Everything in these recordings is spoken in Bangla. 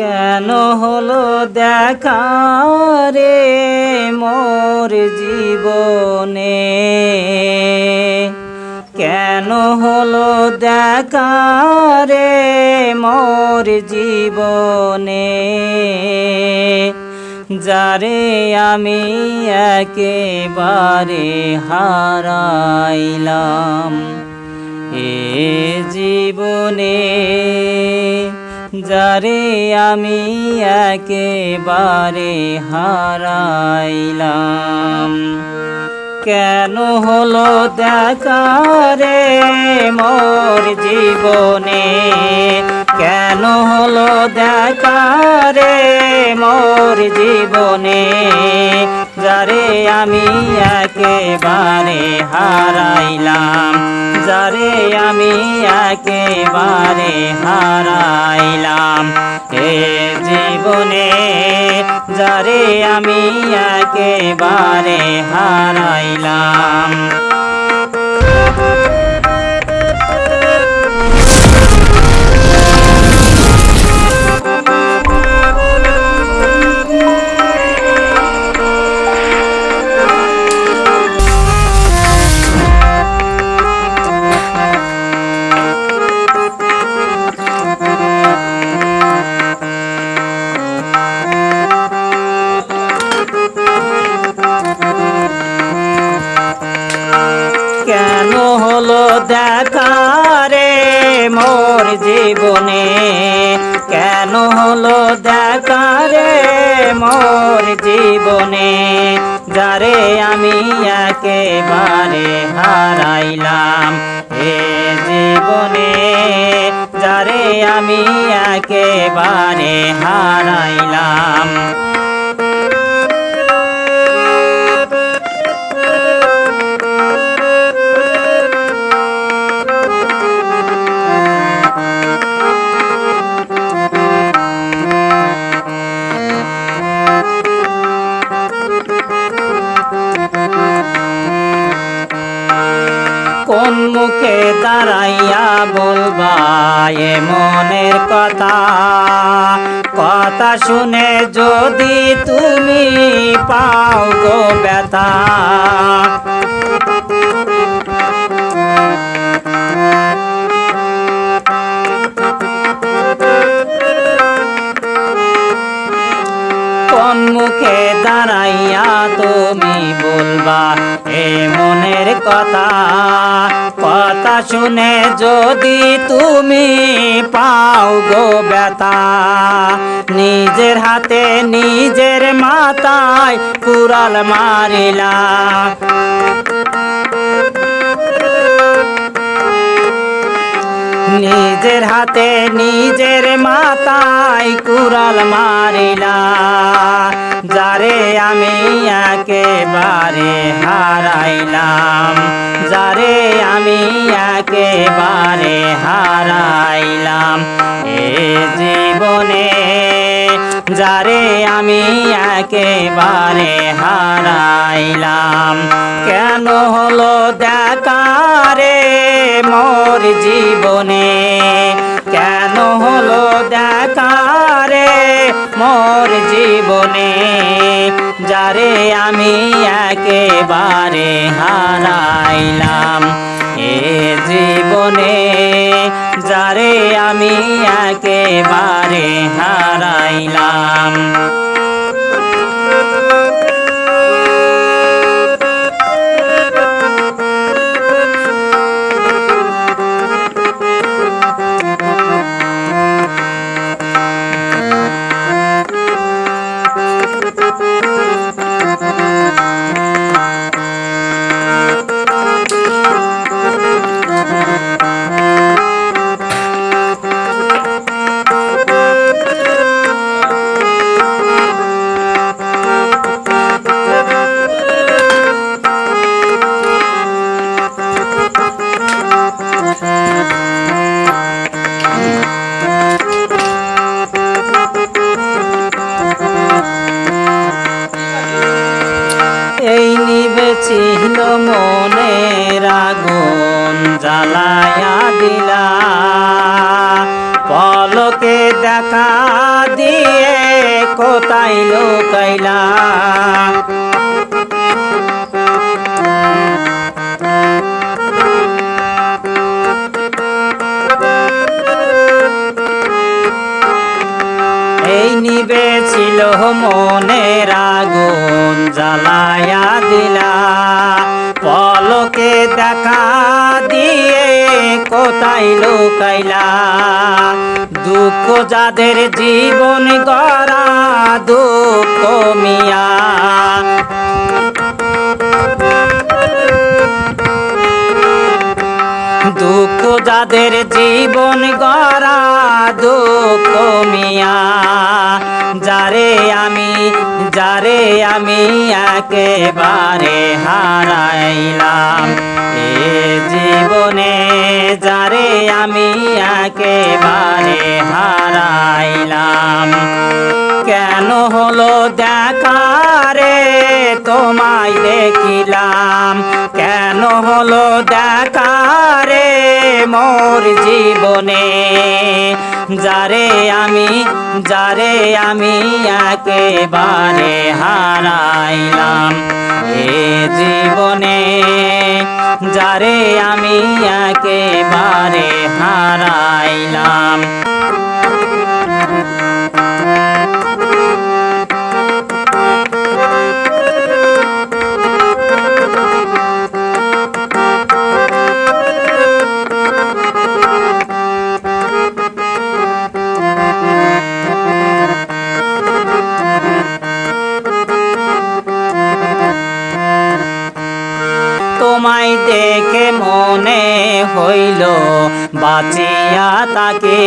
কেন হলো দেখা রে মোর জীবনে? কেন হলো দেখা রে মোর জীবনে? যারে আমি একেবারে হারাইলাম এ জীবনে। যারে আমি একেবারে হারাইলাম। কেন হলো দেখা রে মোর জীবনে? কেন হলো দেখা রে মোর জীবনে? যারে আমি একেবারে হারাইলাম যারে আমি একেবারে হারাইলাম এ জীবনে যারে আমি একেবারে হারাইলাম। হলো দেখা রে মোর জীবনে। কেন হলো দেখা রে মোর জীবনে? যারে আমি একেবারে হারাইলাম এ জীবনে। যারে আমি একেবারে হারাইলাম কোন মুখে দাঁড়াইয়া বলবা এ মনের কথা। কথা শুনে যদি তুমি পাও গো ব্যথা। দাঁড়াইয়া তুমি বলবা, এ মনের কথা। কথা শুনে যদি তুমি পাও গো ব্যথা, নিজের হাতে নিজের মাথায় কুড়াল মারিলা। নিজের হাতে নিজের মাথায় কুড়াল মারিলা। যারে আমি একেবারে হারাইলাম, যারে আমি একেবারে হারাইলাম এ জীবনে, যারে আমি একেবারে হারাইলাম। কেন হলো দেখা রে মোর জীবনে? কেন হলো দেখা যারে আমি একেবারে হারাইলাম। এ জীবনে যারে আমি একেবারে হারাইলাম। নিবেছিল মনে রাগুন জ্বালায়া দিলা। পলকে দেখা দিয়ে কোথায় পলকে দেখা দিয়ে কোথায় লুকাইলা? দুঃখ যাদের জীবন গড়া, দুঃখ মিয়া। দুঃখ যাদের জীবন গড়া, দুঃখ মিয়া। যারে আমি যারে আমি একেবারে হারাইলাম। এ জীবনে যারে আমি একেবারে হারাইলাম। কেন হলো দেখারে তোমায় দেখিলাম। কেন হলো দেখারে মোর জীবনে। যারে আমি যারে আমি একেবারে হারাইলাম এ জীবনে। যারে আমি একেবারে হারাইলাম হইল, বাঁচিয়া তাকে।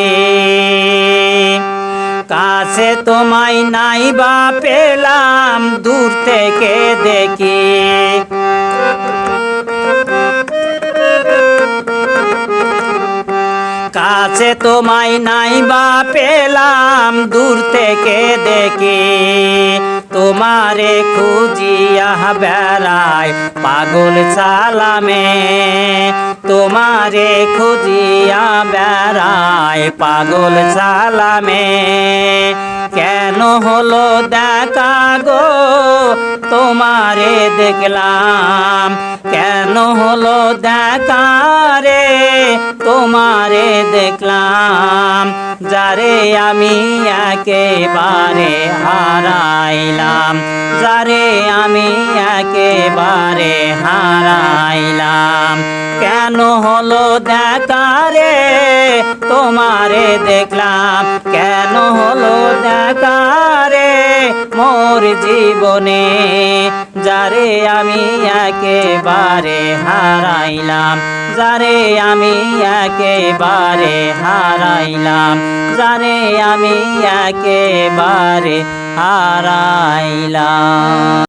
কাছে তোমায় নাই বা পেলাম, দূর থেকে দেখি। কাছে তোমায় নাই বা পেলাম, দূর থেকে দেখে। তোমারে খুঁজিয়া বেড়ায় পাগল চালামে। তোমারে খুঁজিয়া বেড়ায় পাগল চালামে। কেন হলো দেখা গো? তোমারে দেখলাম। কেন হলো দেখা রে? তোমারে দেখলাম। যারে আমি একেবারে হারাইলাম, যারে আমি একেবারে হারাইলাম। কেন হলো দেখারে তোমারে দেখলাম। কেন হলো দেখারে মোর জীবনে যারে আমি একেবারে হারাইলাম। যারে আমি একেবারে হারাইলাম যারে আমি একেবারে হারাইলাম।